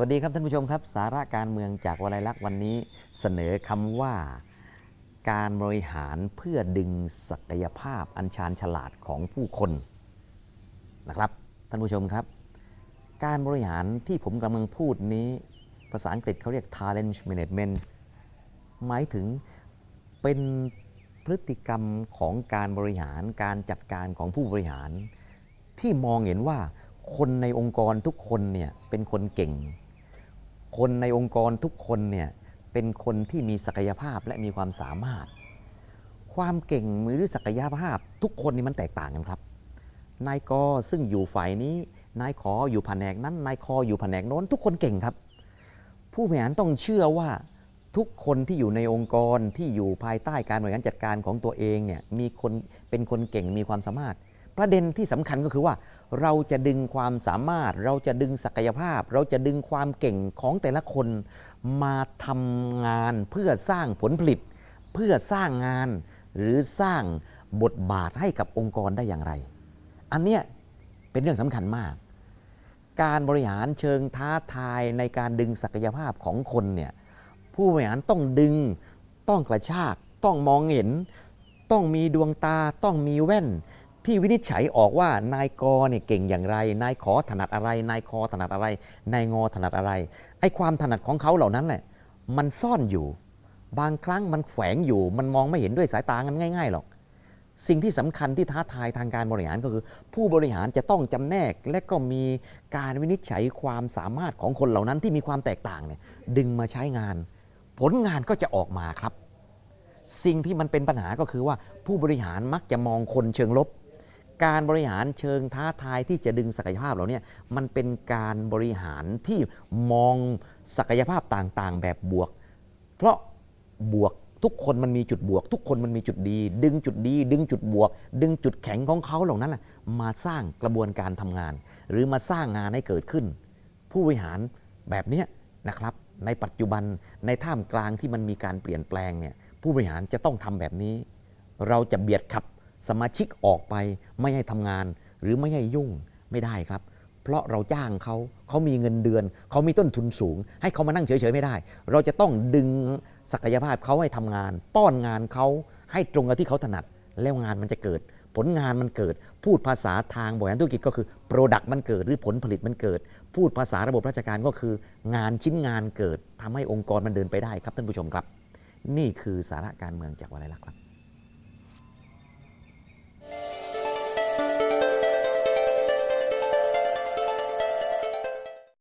วัสดีครับท่านผู้ชมครับ สาระการเมืองจากวลัยลักษณ์วันนี้เสนอคำว่าการบริหารเพื่อดึงศักยภาพอันชาญฉลาดของผู้คนนะครับ ท่านผู้ชมครับ การบริหารที่ผมกำลังพูดนี้ ภาษาอังกฤษเขาเรียก talent management หมายถึงเป็นพฤติกรรมของการบริหารการจัดการของผู้บริหาร ที่มองเห็นว่าคนในองค์กรทุกคนเนี่ยเป็นคนเก่ง คนในองค์กรทุกคนเนี่ยเป็นคนที่มีศักยภาพและมีความสามารถ ความเก่งหรือศักยภาพ ทุกคนนี่มันแตกต่างกันครับ นายกซึ่งอยู่ฝ่ายนี้ นายขออยู่แผนกนั้น นายคออยู่แผนกโน้น ทุกคนเก่งครับ ผู้บริหารต้องเชื่อว่าทุกคนที่อยู่ในองค์กรที่อยู่ภายใต้การบริหารจัดการของตัวเองเนี่ยมีคนเป็นคนเก่งมีความสามารถ ประเด็นที่สำคัญก็คือว่า เราจะดึงความสามารถ เราจะดึงศักยภาพ เราจะดึงความเก่งของแต่ละคนมาทำงานเพื่อสร้างผลผลิต เพื่อสร้างงาน หรือสร้างบทบาทให้กับองค์กรได้อย่างไร อันเนี้ยเป็นเรื่องสำคัญมาก การบริหารเชิงท้าทายในการดึงศักยภาพของคนเนี่ยผู้บริหารต้องดึงต้องกระชาก ต้องมองเห็น ต้องมีดวงตา ต้องมีแว่น ที่วินิจฉัยออกว่านายกเนี่ยเก่งอย่างไร นายขอถนัดอะไร นายคอถนัดอะไร นายงอถนัดอะไร ไอ้ความถนัดของเขาเหล่านั้นแหละ มันซ่อนอยู่ บางครั้งมันแฝงอยู่ มันมองไม่เห็นด้วยสายตากันง่าย ๆหรอก สิ่งที่สำคัญที่ท้าทายทางการบริหารก็คือ ผู้บริหารจะต้องจำแนก และก็มีการวินิจฉัยความสามารถของคนเหล่านั้นที่มีความแตกต่างเนี่ยดึงมาใช้งาน ผลงานก็จะออกมาครับ สิ่งที่มันเป็นปัญหาก็คือว่าผู้บริหารมักจะมองคนเชิงลบ การบริหารเชิงท้าทายที่จะดึงศักยภาพเราเนี่ยมันเป็นการบริหารที่มองศักยภาพต่างๆ แบบบวก เพราะบวกทุกคนมันมีจุดบวก ทุกคนมันมีจุดดี ดึงจุดดี ดึงจุดบวก ดึงจุดแข็งของเขาเหล่านั้นนะมาสร้างกระบวนการทำงาน หรือมาสร้างงานให้เกิดขึ้น ผู้บริหารแบบนี้นะครับ ในปัจจุบันในท่ามกลางที่มันมีการเปลี่ยนแปลงเนี่ยผู้บริหารจะต้องทำแบบนี้ เราจะเบียดขับ สมาชิกออกไปไม่ให้ทำงาน หรือไม่ให้ยุ่งไม่ได้ครับ เพราะเราจ้างเขาเขามีเงินเดือน เขามีต้นทุนสูง ให้เขามานั่งเฉยๆไม่ได้ เราจะต้องดึงศักยภาพเขาให้ทำงาน ป้อนงานเขาให้ตรงกับที่เขาถนัด แล้วงานมันจะเกิด ผลงานมันเกิด พูดภาษาทางบริหารธุรกิจก็คือ Product มันเกิดหรือผลผลิตมันเกิด พูดภาษาระบบราชการก็คือ งานชิ้นงานเกิดทำให้องค์กรมันเดินไปได้ครับท่านผู้ชมครับ นี่คือสาระการเมืองจากวลัยลักษณ์ครับ